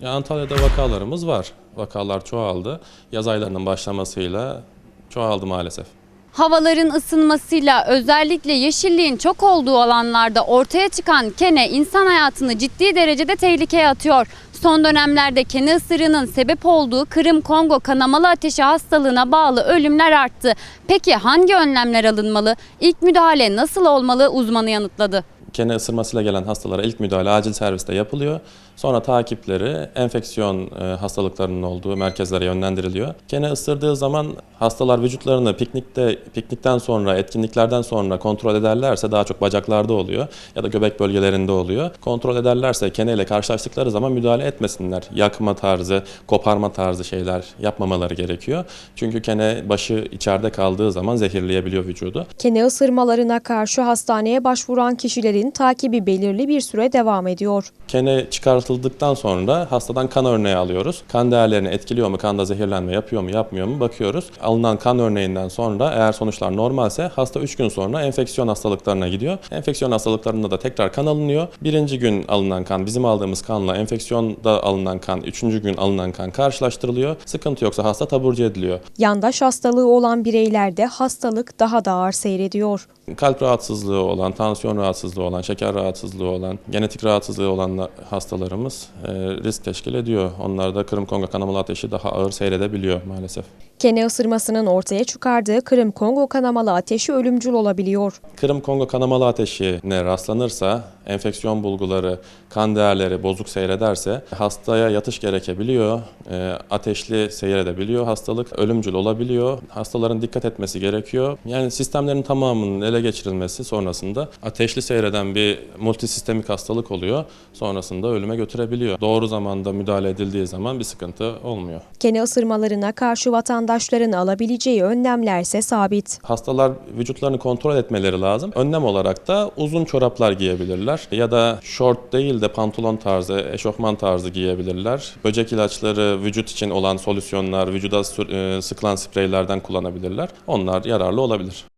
Ya Antalya'da vakalarımız var. Vakalar çoğaldı. Yaz aylarının başlamasıyla çoğaldı maalesef. Havaların ısınmasıyla özellikle yeşilliğin çok olduğu alanlarda ortaya çıkan kene insan hayatını ciddi derecede tehlikeye atıyor. Son dönemlerde kene ısırığının sebep olduğu Kırım-Kongo kanamalı ateşi hastalığına bağlı ölümler arttı. Peki hangi önlemler alınmalı? İlk müdahale nasıl olmalı uzmanı yanıtladı. Kene ısırmasıyla gelen hastalara ilk müdahale acil serviste yapılıyor. Sonra takipleri enfeksiyon e, hastalıklarının olduğu merkezlere yönlendiriliyor. Kene ısırdığı zaman hastalar vücutlarını piknikte piknikten sonra, etkinliklerden sonra kontrol ederlerse daha çok bacaklarda oluyor ya da göbek bölgelerinde oluyor. Kontrol ederlerse keneyle karşılaştıkları zaman müdahale etmesinler. Yakma tarzı, koparma tarzı şeyler yapmamaları gerekiyor. Çünkü kene başı içeride kaldığı zaman zehirleyebiliyor vücudu. Kene ısırmalarına karşı hastaneye başvuran kişilerin takibi belirli bir süre devam ediyor. Kene çıkartıldıktan sonra hastadan kan örneği alıyoruz. Kan değerlerini etkiliyor mu, kanda zehirlenme yapıyor mu, yapmıyor mu bakıyoruz. Alınan kan örneğinden sonra eğer sonuçlar normalse hasta 3 gün sonra enfeksiyon hastalıklarına gidiyor. Enfeksiyon hastalıklarında da tekrar kan alınıyor. Birinci gün alınan kan bizim aldığımız kanla enfeksiyonda alınan kan, üçüncü gün alınan kan karşılaştırılıyor. Sıkıntı yoksa hasta taburcu ediliyor. Yandaş hastalığı olan bireylerde hastalık daha da ağır seyrediyor. Kalp rahatsızlığı olan, tansiyon rahatsızlığı olan, şeker rahatsızlığı olan, genetik rahatsızlığı olan hastalarımız e, risk teşkil ediyor. Onlarda Kırım-Kongo kanamalı ateşi daha ağır seyredebiliyor maalesef. Kene ısırmasının ortaya çıkardığı Kırım-Kongo kanamalı ateşi ölümcül olabiliyor. Kırım-Kongo kanamalı ateşine rastlanırsa, enfeksiyon bulguları, kan değerleri bozuk seyrederse hastaya yatış gerekebiliyor, e, ateşli seyredebiliyor hastalık, ölümcül olabiliyor. Hastaların dikkat etmesi gerekiyor. Yani sistemlerin tamamının ele geçirilmesi sonrasında ateşli seyreden bir multisistemik hastalık oluyor. Sonrasında ölüme götürebiliyor. Doğru zamanda müdahale edildiği zaman bir sıkıntı olmuyor. Kene ısırmalarına karşı vatandaşların alabileceği önlemlerse sabit. Hastalar vücutlarını kontrol etmeleri lazım. Önlem olarak da uzun çoraplar giyebilirler ya da short değil de pantolon tarzı, eşofman tarzı giyebilirler. Böcek ilaçları, vücut için olan solüsyonlar, vücuda e, sıkılan spreylerden kullanabilirler. Onlar yararlı olabilir.